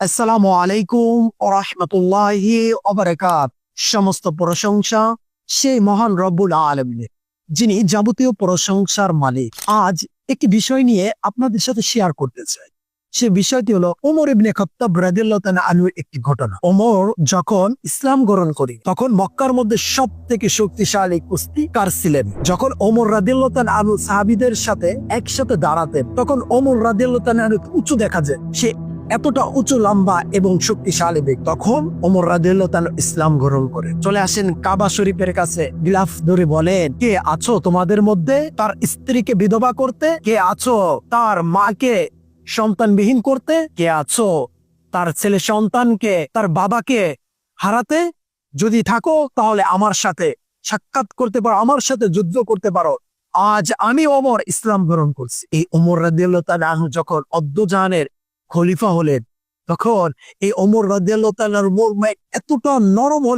আসসালামু আলাইকুম ওরহমতুল্লাহি সমস্ত প্রশংসা সেই মহান রব্বুল আলমিনের, যিনি যাবতীয় প্রশংসার মালিক। আজ একটি বিষয় নিয়ে আপনাদের সাথে শেয়ার করতে চাই। সে বিষয়টি হলো ওমর ইবনে খত্তাব রাদিয়াল্লাহু তাআলা আনহুর একটি ঘটনা। ওমর যখন ইসলাম গ্রহণ করি তখন মক্কার মধ্যে সব থেকে শক্তিশালী কুস্তিকার ছিলেন? যখন ওমর রাদিয়াল্লাহু তাআলা আনহু সাহাবীদের সাথে একসাথে দাঁড়াতেন, তখন ওমর রাদিয়াল্লাহু তাআলা আনহু উঁচু দেখা যায়। সে এতটা উঁচু, লম্বা এবং শক্তিশালী ব্যক্তি। তখন ওমর তাআলা ইসলাম গ্রহণ করে। চলে আসেন কাবা শরীফের কাছে। গিলাফ ধরে বলেন, কে আছো তোমাদের মধ্যে? তার স্ত্রীকে বিধবা করতে? কে আছো তার মাকে সন্তানবিহীন করতে? কে আছো তার ছেলে সন্তানকে, তার বাবাকে হারাতে? যদি থাকো, তাহলে আমার সাথে সাক্ষাৎ করতে পারো, আমার সাথে যুদ্ধ করতে পারো। আজ আমি ওমর ইসলাম গ্রহণ করছি। এই ওমর রাদিয়াল্লাহু যখন অদ্দজানের খলিফা হলেন। তখন এই অমর রাজিয়াল তাআলার মোর এতটা নরম হলেন